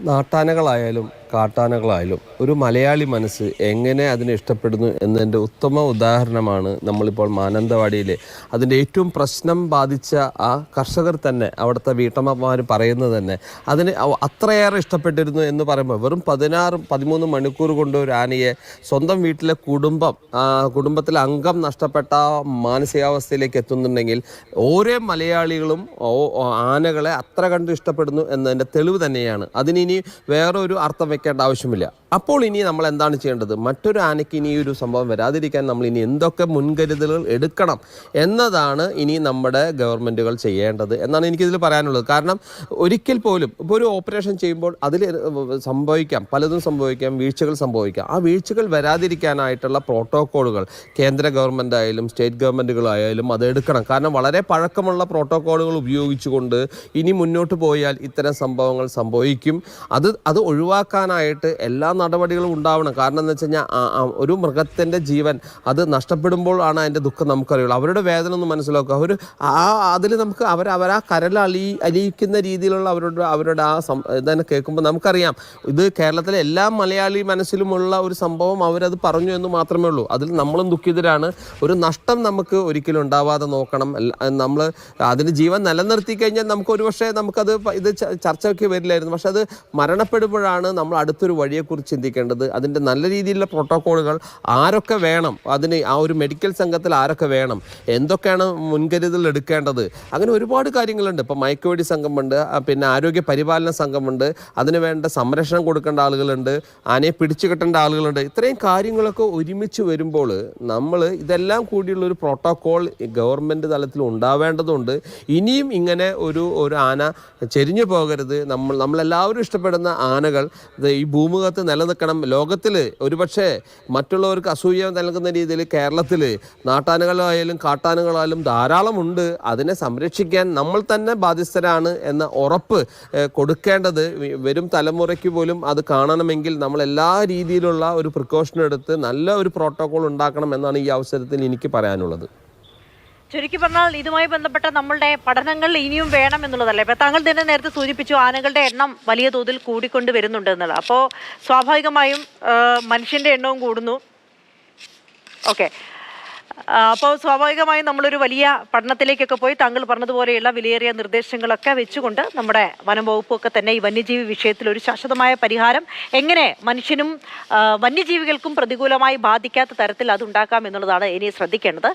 നാട്ടാനകളായാലും കാട്ടാനകളായാലും ഒരു മലയാളി മനസ്സ് എങ്ങനെ അതിനെ ഇഷ്ടപ്പെടുന്നു എന്നതിന്റെ ഉത്തമ ഉദാഹരണമാണ് നമ്മളിപ്പോൾ മാനന്തവാടിയിലെ. അതിന്റെ ഏറ്റവും പ്രശ്നം ബാധിച്ച ആ കർഷകർ തന്നെ അവിടുത്തെ വീട്ടമ്മമാർ പറയുന്നത് തന്നെ അതിന് അത്രയേറെ ഇഷ്ടപ്പെട്ടിരുന്നു എന്ന് പറയുമ്പോൾ വെറും പതിനാറ് പതിമൂന്ന് മണിക്കൂർ കൊണ്ട് ഒരു ആനയെ സ്വന്തം വീട്ടിലെ കുടുംബം കുടുംബത്തിലെ അംഗം നഷ്ടപ്പെട്ട മാനസികാവസ്ഥയിലേക്ക് എത്തുന്നുണ്ടെങ്കിൽ ഓരോ മലയാളികളും ആനകളെ അത്ര കണ്ട് ഇഷ്ടപ്പെടുന്നു എന്നതിന്റെ തെളിവ് തന്നെയാണ്. അതിനി വേറൊരു അർത്ഥം വെക്കേണ്ട ആവശ്യമില്ല. അപ്പോൾ ഇനി നമ്മൾ എന്താണ് ചെയ്യേണ്ടത്? മറ്റൊരു ആനയ്ക്ക് ഇനി ഒരു സംഭവം വരാതിരിക്കാൻ നമ്മൾ ഇനി എന്തൊക്കെ മുൻകരുതലുകൾ എടുക്കണം എന്നതാണ് ഇനി നമ്മുടെ ഗവൺമെന്റുകൾ ചെയ്യേണ്ടത് എന്നാണ് എനിക്കിതിൽ പറയാനുള്ളത്. കാരണം ഒരിക്കൽ പോലും ഇപ്പോൾ ഒരു ഓപ്പറേഷൻ ചെയ്യുമ്പോൾ അതിൽ സംഭവിക്കാം പലതും സംഭവിക്കാം വീഴ്ചകൾ സംഭവിക്കാം. ആ വീഴ്ചകൾ വരാതിരിക്കാനായിട്ടുള്ള പ്രോട്ടോക്കോളുകൾ കേന്ദ്ര ഗവൺമെന്റ് ആയാലും സ്റ്റേറ്റ് ഗവൺമെന്റുകളായാലും അത് എടുക്കണം. കാരണം വളരെ പഴക്കമുള്ള പ്രോട്ടോക്കോളുകൾ ഉപയോഗിച്ചുകൊണ്ട് ഇനി മുന്നോട്ട് പോയാൽ ഇത്തരം സംഭവങ്ങൾ സംഭവിക്കും. അത് അത് ഒഴിവാക്കാനായിട്ട് എല്ലാ നടപടികളും ഉണ്ടാവണം. കാരണം എന്ന് വെച്ച് കഴിഞ്ഞാൽ ഒരു മൃഗത്തിന്റെ ജീവൻ അത് നഷ്ടപ്പെടുമ്പോൾ ആണ് അതിന്റെ ദുഃഖം നമുക്കറിയുള്ളൂ. അവരുടെ വേദന ഒന്ന് മനസ്സിലാക്കുക. അവർ ആ അതിൽ നമുക്ക് അവർ ആ കരൽ അലി അലിയിക്കുന്ന രീതിയിലുള്ള അവരുടെ അവരുടെ ആ ഇതന്നെ കേൾക്കുമ്പോൾ നമുക്കറിയാം. ഇത് കേരളത്തിലെ എല്ലാ മലയാളി മനസ്സിലുമുള്ള ഒരു സംഭവം അവരത് പറഞ്ഞു എന്ന് മാത്രമേ ഉള്ളൂ. അതിൽ നമ്മളും ദുഃഖിതരാണ്. ഒരു നഷ്ടം നമുക്ക് ഒരിക്കലും ഉണ്ടാവാതെ നോക്കണം. നമ്മൾ അതിന് ജീവൻ നിലനിർത്തി കഴിഞ്ഞാൽ നമുക്ക് ഒരുപക്ഷെ നമുക്കത് ഇത് ചർച്ചയ്ക്ക് വരില്ലായിരുന്നു. പക്ഷെ അത് മരണപ്പെടുമ്പോഴാണ് നമ്മൾ അടുത്തൊരു വഴിയെക്കുറിച്ച് ചിന്തിക്കേണ്ടത് അതിന്റെ നല്ല രീതിയിലുള്ള പ്രോട്ടോക്കോളുകൾ ആരൊക്കെ വേണം? അതിന് ആ ഒരു മെഡിക്കൽ സംഘത്തിൽ ആരൊക്കെ വേണം? എന്തൊക്കെയാണ് മുൻകരുതൽ എടുക്കേണ്ടത്? അങ്ങനെ ഒരുപാട് കാര്യങ്ങളുണ്ട്. ഇപ്പോൾ മയക്കുവെടി സംഘമുണ്ട് പിന്നെ ആരോഗ്യ പരിപാലന സംഘമുണ്ട് അതിന് വേണ്ട സംരക്ഷണം കൊടുക്കേണ്ട ആളുകളുണ്ട് ആനയെ പിടിച്ചു കെട്ടേണ്ട ആളുകളുണ്ട്. ഇത്രയും കാര്യങ്ങളൊക്കെ ഒരുമിച്ച് വരുമ്പോൾ നമ്മൾ ഇതെല്ലാം കൂടിയുള്ള ഒരു പ്രോട്ടോക്കോൾ ഗവൺമെന്റ് തലത്തിൽ ഉണ്ടാവേണ്ടതുണ്ട്. ഇനിയും ഇങ്ങനെ ഒരു ഒരു ആന ചെരിഞ്ഞു പോകരുത്. നമ്മൾ നമ്മളെല്ലാവരും ഇഷ്ടപ്പെടുന്ന ആനകൾ ഈ ഭൂമുഖത്ത് നിലനിൽക്കണം. ലോകത്തിൽ ഒരുപക്ഷെ മറ്റുള്ളവർക്ക് അസൂയ നൽകുന്ന രീതിയിൽ കേരളത്തിൽ നാട്ടാനകളായാലും കാട്ടാനകളായാലും ധാരാളമുണ്ട്. അതിനെ സംരക്ഷിക്കാൻ നമ്മൾ തന്നെ ബാധ്യസ്ഥരാണ് എന്ന ഉറപ്പ് കൊടുക്കേണ്ടത് വരും തലമുറയ്ക്ക് പോലും അത് കാണണമെങ്കിൽ നമ്മൾ എല്ലാ രീതിയിലുള്ള ഒരു പ്രിക്കോഷൻ എടുത്ത് നല്ല ഒരു പ്രോട്ടോകോൾ ഉണ്ടാക്കണം എന്നാണ് ഈ അവസരത്തിൽ എനിക്ക് പറയാനുള്ളത്. ചുരുക്കി പറഞ്ഞാൽ ഇതുമായി ബന്ധപ്പെട്ട നമ്മളുടെ പഠനങ്ങൾ ഇനിയും വേണം എന്നുള്ളതല്ലേ? ഇപ്പൊ താങ്കൾ തന്നെ നേരത്തെ സൂചിപ്പിച്ചു ആനകളുടെ എണ്ണം വലിയ തോതിൽ കൂടിക്കൊണ്ട് വരുന്നുണ്ട് എന്നുള്ളത്. അപ്പോൾ സ്വാഭാവികമായും മനുഷ്യന്റെ എണ്ണവും കൂടുന്നു. ഓക്കെ. അപ്പോൾ സ്വാഭാവികമായും നമ്മളൊരു വലിയ പഠനത്തിലേക്കൊക്കെ പോയി താങ്കൾ പറഞ്ഞതുപോലെയുള്ള വിലയേറിയ നിർദ്ദേശങ്ങളൊക്കെ വെച്ചുകൊണ്ട് നമ്മുടെ വനം വകുപ്പൊക്കെ തന്നെ ഈ വന്യജീവി വിഷയത്തിൽ ഒരു ശാശ്വതമായ പരിഹാരം എങ്ങനെ മനുഷ്യനും വന്യജീവികൾക്കും പ്രതികൂലമായി ബാധിക്കാത്ത തരത്തിൽ അത് ഉണ്ടാക്കാം എന്നുള്ളതാണ് ഇനി ശ്രദ്ധിക്കേണ്ടത്.